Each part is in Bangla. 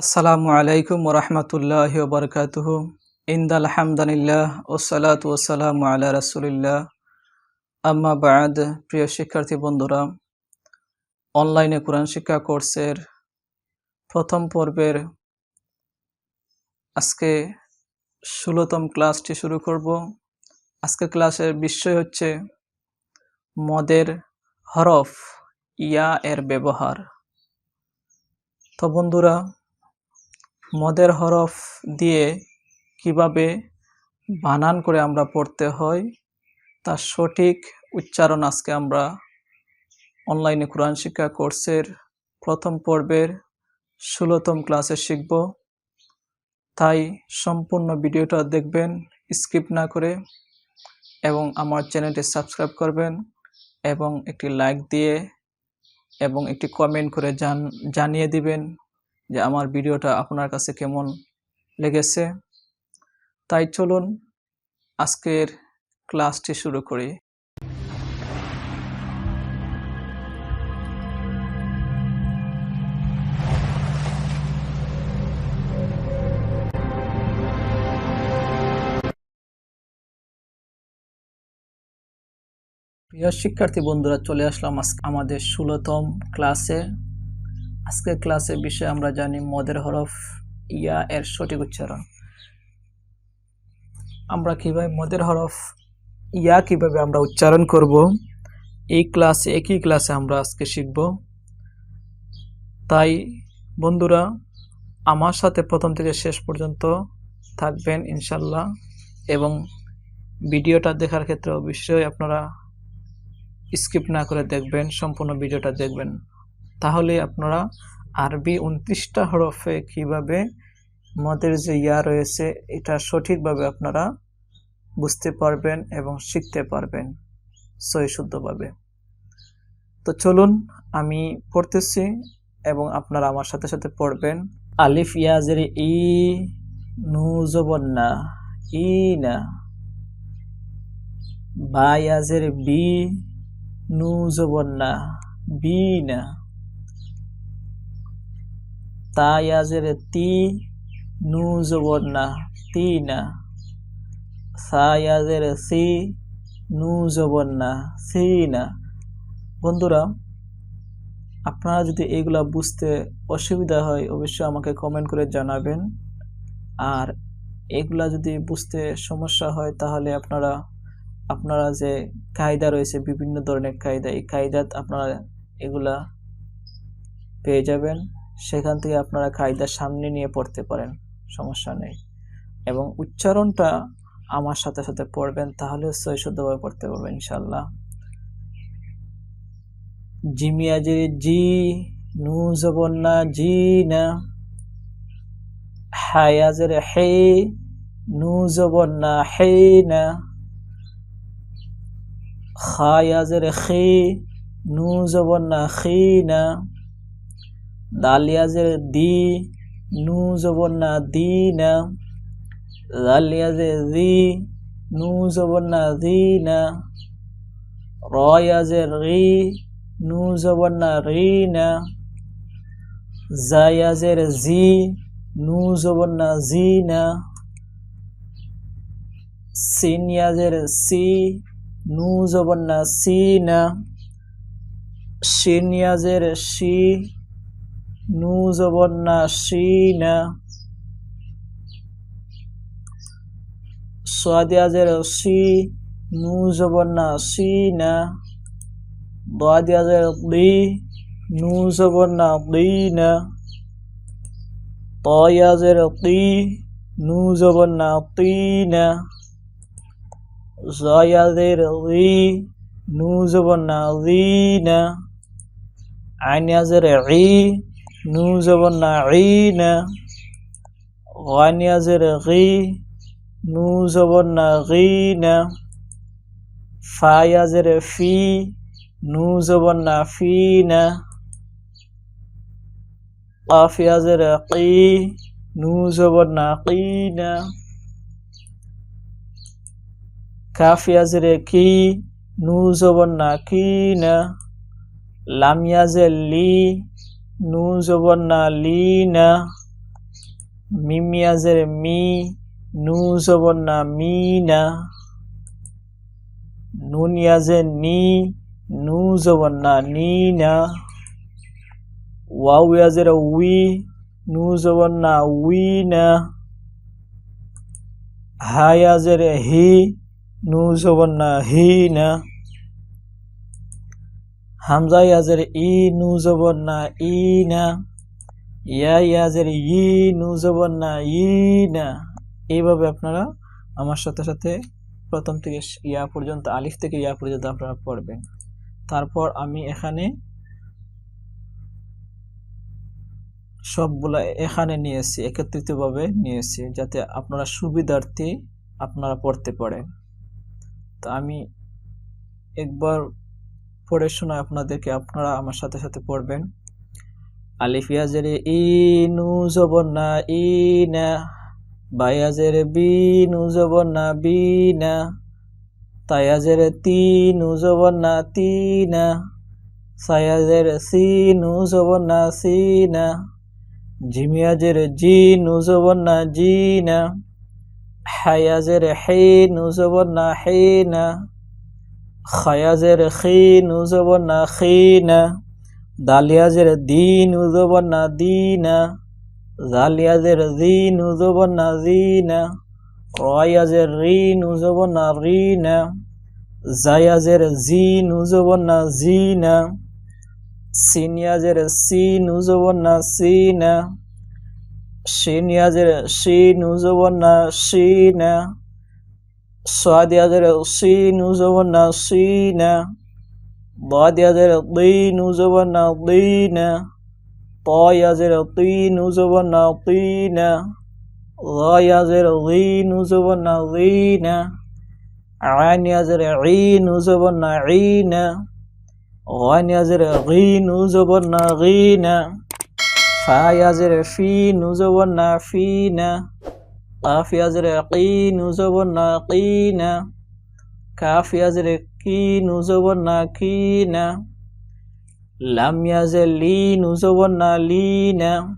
আসসালামু আলাইকুম ওরহমতুল্লাহ বরকাতুহ। ইন্দাল হামদানিল্লাহ ওসালাত ওসালামু আলা রাসুলিল্লাহ। আম্মা বাদ, প্রিয় শিক্ষার্থী বন্ধুরা, অনলাইনে কোরআন শিক্ষা কোর্সের প্রথম পর্বের আজকে ষোলোতম ক্লাসটি শুরু করব। আজকে ক্লাসের বিষয় হচ্ছে মদের হরফ ইয়া এর ব্যবহার। তো বন্ধুরা মদের হরফ দিয়ে কীভাবে বানান করে আমরা পড়তে হয়, তার সঠিক উচ্চারণ আজকে আমরা অনলাইনে কোরআন শিক্ষা কোর্সের প্রথম পর্বের ষোলোতম ক্লাসে শিখব। তাই সম্পূর্ণ ভিডিওটা দেখবেন, স্কিপ না করে, এবং আমার চ্যানেলটি সাবস্ক্রাইব করবেন এবং একটি লাইক দিয়ে এবং একটি কমেন্ট করে জান, জানিয়ে দিবেন। যে আমার ভিডিওটা আপনার কাছে কেমন লেগেছে? তাই চলুন আজকের ক্লাসটি শুরু করি। প্রিয় শিক্ষার্থী বন্ধুরা, চলে আসলাম আমাদের ষোলোতম ক্লাসে। আজকের ক্লাসের বিষয়ে আমরা জানি মদের হরফ, ইয়া এর সঠিক উচ্চারণ। আমরা কীভাবে মদের হরফ, ইয়া কীভাবে আমরা উচ্চারণ করব, এই ক্লাসে, একই ক্লাসে আমরা আজকে শিখব। তাই বন্ধুরা, আমার সাথে প্রথম থেকে শেষ পর্যন্ত থাকবেন ইনশাল্লাহ এবং ভিডিওটা দেখার ক্ষেত্রে অবশ্যই আপনারা স্কিপ না করে দেখবেন, সম্পূর্ণ ভিডিওটা দেখবেন। তাহলে আপনারা আরবি উনত্রিশটা হরফে কীভাবে মদের যে ইয়া রয়েছে, এটা সঠিকভাবে আপনারা বুঝতে পারবেন এবং শিখতে পারবেন সহিশুদ্ধভাবে তো চলুন আমি পড়তেছি এবং আপনারা আমার সাথে সাথে পড়বেন। আলিফ ইয়াজের ই নুজবন্না ই, না। বা ইয়াজের বি নুজবন্না বি, না। তায়াজের তি নু জবন্না তিনা সায়াজের সি নু জবন্না সিনা বন্ধুরা, আপনারা যদি এগুলা বুঝতে অসুবিধা হয়, অবশ্যই আমাকে কমেন্ট করে জানাবেন। আর এগুলা যদি বুঝতে সমস্যা হয়, তাহলে আপনারা আপনারা যে কায়দা রয়েছে, বিভিন্ন ধরনের কায়দা, এই কায়দাত আপনারা এগুলা পেয়ে যাবেন। সেখান থেকে আপনারা কায়দার সামনে নিয়ে পড়তে পারেন, সমস্যা নেই। এবং উচ্চারণটা আমার সাথে সাথে পড়বেন তাহলে সই শুদ্ধভাবে পড়তে পারবেন ইনশাল্লাহ জিমিয়াজের জি, নু জবন্না জি না হায়াজের হে, নু জবন্না হে না খায়াজের খে, নু জবন্না খে না। দালিয়াজের দি নু জবন্না দিনা দালিয়াজের দি নু জবন্না দিনা রয়াজের রি নু জবন্না রিনা জায়াজের জি নু জবন্না জিনা সিনিয়াজের সি নু জবন্না সিনা সিনিয়াজের সি নু শিনা সোয়াদিয়াজের সি নু জবন্না শিনা দাদিয়াজের দি নু জবন্না দিনা তয়াজের তি নু জবন্না তিনা জয়াজের রি নু দিনা আইনিয়াজের ই নু জবন্না ইনা গানিয়াজের গি নু জবন্না গিনা ফায়াজের ফি নু জবন্না ফিনা কাফিয়াজের কি নু জবন্না কিনা কাফিয়াজের কি নু জবন্না কিনা লামিয়াজের লি নু জবন্না লিনা মিমিয়াজের মি নু জবর না মি না নুন নি নু জবর না নি না ইয়াজের উই নু জবর না উই না হা ইয়াজের হি নু জবর না হি না হামজা ইয়াজের ই নু জবর না ই না ইয়া ইয়াজের ই নু জবর না ই না এইভাবে আপনারা আমার সাথে সাথে প্রথম থেকে ইয়া পর্যন্ত, আলিফ থেকে ইয়া পর্যন্ত আপনারা পড়বেন। তারপর আমি এখানে সবগুলা এখানে নিয়েছি, একত্রিতভাবে নিয়েছি, যাতে আপনারা সুবিধার্থে আপনারা পড়তে পারেন। তো আমি একবার পড়ে শোনায় আপনাদেরকে, আপনারা আমার সাথে সাথে পড়বেন। আলিফিয়া জেরে ই নু না ই না বায়া জেরে বি নু জবর না বি না তায়া জেরে তি নু জবর না তি না সায়া জেরে সি নু না সি না ঝিমিয়া জেরে জি নু না জি না হায়া জেরে হে নু না হে না খায়াজের খি নুজবর না খিনা দালিয়াজের দিন উজবর না দিনা জালিয়াজের দিন উজবর না জিনা রয়াজের রিন উজবর না রিনা জায়াজের জিন উজবর না জিনা সিনিয়াজের সিন উজবর না সিনা সিনিয়াজের সিন উজবর না সিনা صاد يزر الصين زبنا الصين ضاد يزر الطين زبنا الطين طا يزر الطين زبنا الطين ظا يزر الظين زبنا الظين عين يزر عين زبنا عين غين يزر غين زبنا غين فا يزر فين زبنا فين قاف يزرع قين زبرنا قينا كاف يزرع كين زبرنا كينا لم يزل لين زبرنا لينا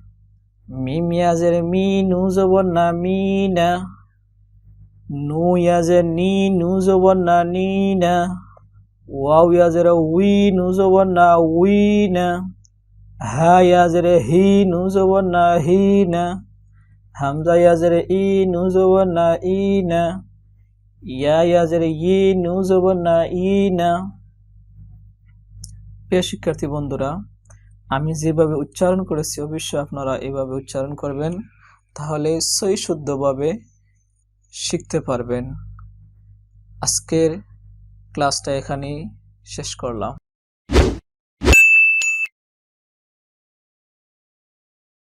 ميم يزر مين زبرنا مينا نو يزر نين زبرنا نينا واو يزر وين زبرنا وينا ها يزر هين زبرنا هينا হামজা ইয়াজের ই নু জবর না ই না ইয়া ইয়াজের ই নু জবর না ই না প্রিয় শিক্ষার্থী বন্ধুরা, আমি যেভাবে উচ্চারণ করেছি, অবশ্যই আপনারা এভাবে উচ্চারণ করবেন, তাহলে সই শুদ্ধভাবে শিখতে পারবেন। আজকের ক্লাসটা এখানেই শেষ করলাম।